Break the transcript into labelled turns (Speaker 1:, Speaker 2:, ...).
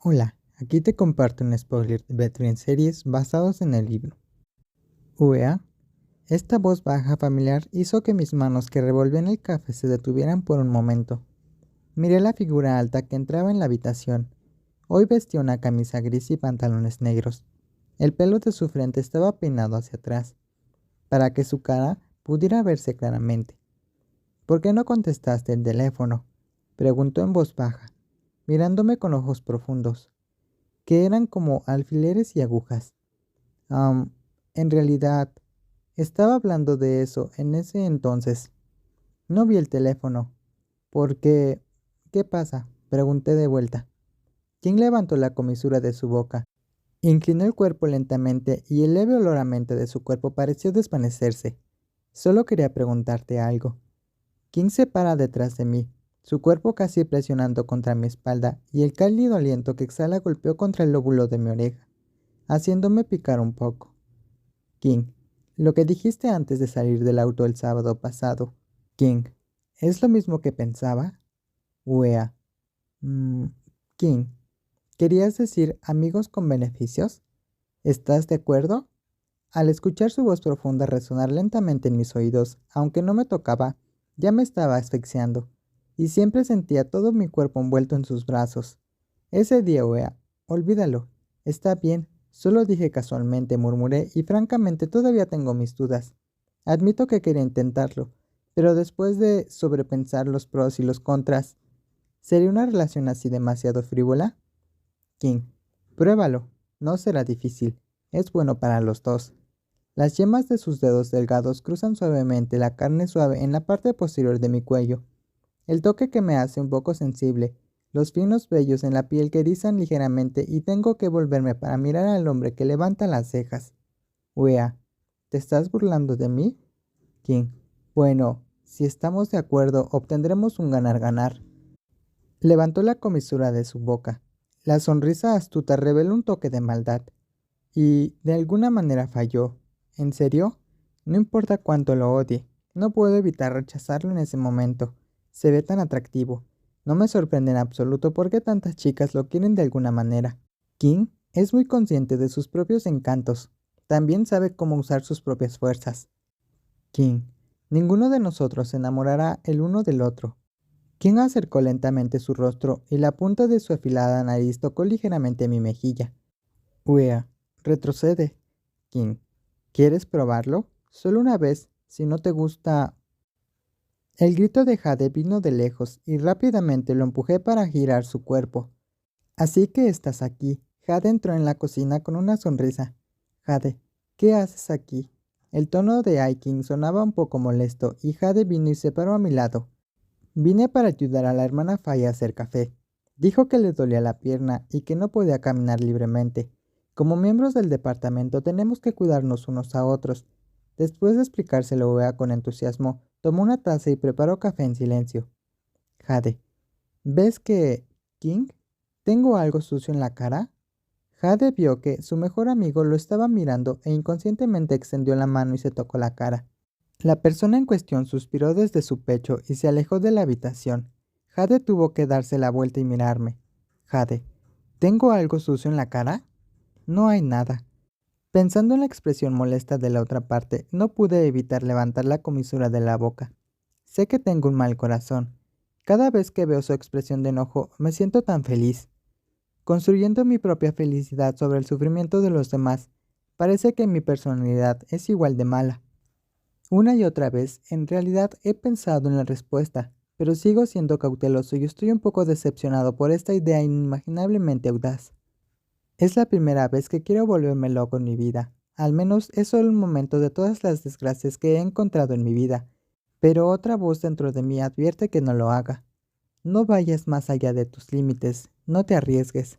Speaker 1: Hola, aquí te comparto un spoiler de Veteran Series basados en el libro. UEA. Esta voz baja familiar hizo que mis manos que revolvían el café se detuvieran por un momento. Miré la figura alta que entraba en la habitación. Hoy vestía una camisa gris y pantalones negros. El pelo de su frente estaba peinado hacia atrás, para que su cara pudiera verse claramente. ¿Por qué no contestaste el teléfono? preguntó en voz baja mirándome con ojos profundos, que eran como alfileres y agujas. en realidad, estaba hablando de eso en ese entonces. No vi el teléfono, porque... ¿Qué pasa? Pregunté de vuelta. King levantó la comisura de su boca, inclinó el cuerpo lentamente y el leve olor a de su cuerpo pareció desvanecerse. Solo quería preguntarte algo. King se para detrás de mí, su cuerpo casi presionando contra mi espalda y el cálido aliento que exhala golpeó contra el lóbulo de mi oreja, haciéndome picar un poco. King, lo que dijiste antes de salir del auto el sábado pasado. King, ¿es lo mismo que pensaba? Wea. Mm, King, ¿querías decir amigos con beneficios? ¿Estás de acuerdo? Al escuchar su voz profunda resonar lentamente en mis oídos, aunque no me tocaba, ya me estaba asfixiando y siempre sentía todo mi cuerpo envuelto en sus brazos. Ese día, Wea, olvídalo. Está bien, solo dije casualmente, murmuré, y francamente todavía tengo mis dudas. Admito que quería intentarlo, pero después de sobrepensar los pros y los contras, ¿sería una relación así demasiado frívola? King, pruébalo, no será difícil, es bueno para los dos. Las yemas de sus dedos delgados cruzan suavemente la carne suave en la parte posterior de mi cuello el toque que me hace un poco sensible, los finos vellos en la piel que erizan ligeramente y tengo que volverme para mirar al hombre que levanta las cejas. Wea, ¿te estás burlando de mí? King, bueno, si estamos de acuerdo, obtendremos un ganar-ganar. Levantó la comisura de su boca. La sonrisa astuta reveló un toque de maldad. Y de alguna manera falló. ¿En serio? No importa cuánto lo odie, no puedo evitar rechazarlo en ese momento. Se ve tan atractivo. No me sorprende en absoluto por qué tantas chicas lo quieren de alguna manera. King es muy consciente de sus propios encantos. También sabe cómo usar sus propias fuerzas. King, ninguno de nosotros se enamorará el uno del otro. King acercó lentamente su rostro y la punta de su afilada nariz tocó ligeramente mi mejilla. Uea, retrocede. King, ¿quieres probarlo? Solo una vez, si no te gusta el grito de Jade vino de lejos y rápidamente lo empujé para girar su cuerpo. Así que estás aquí. Jade entró en la cocina con una sonrisa. Jade, ¿qué haces aquí? El tono de Aiking sonaba un poco molesto y Jade vino y se paró a mi lado. Vine para ayudar a la hermana Fay a hacer café. Dijo que le dolía la pierna y que no podía caminar libremente. Como miembros del departamento tenemos que cuidarnos unos a otros. Después de explicárselo Wea con entusiasmo, Tomó una taza y preparó café en silencio. Jade, ¿ves que... King? ¿Tengo algo sucio en la cara? Jade vio que su mejor amigo lo estaba mirando e inconscientemente extendió la mano y se tocó la cara. La persona en cuestión suspiró desde su pecho y se alejó de la habitación. Jade tuvo que darse la vuelta y mirarme. Jade, ¿tengo algo sucio en la cara? No hay nada. Pensando en la expresión molesta de la otra parte, no pude evitar levantar la comisura de la boca. Sé que tengo un mal corazón. Cada vez que veo su expresión de enojo, me siento tan feliz. Construyendo mi propia felicidad sobre el sufrimiento de los demás, parece que mi personalidad es igual de mala. Una y otra vez, en realidad he pensado en la respuesta, pero sigo siendo cauteloso y estoy un poco decepcionado por esta idea inimaginablemente audaz. Es la primera vez que quiero volverme loco en mi vida. Al menos es solo un momento de todas las desgracias que he encontrado en mi vida. Pero otra voz dentro de mí advierte que no lo haga. No vayas más allá de tus límites, no te arriesgues.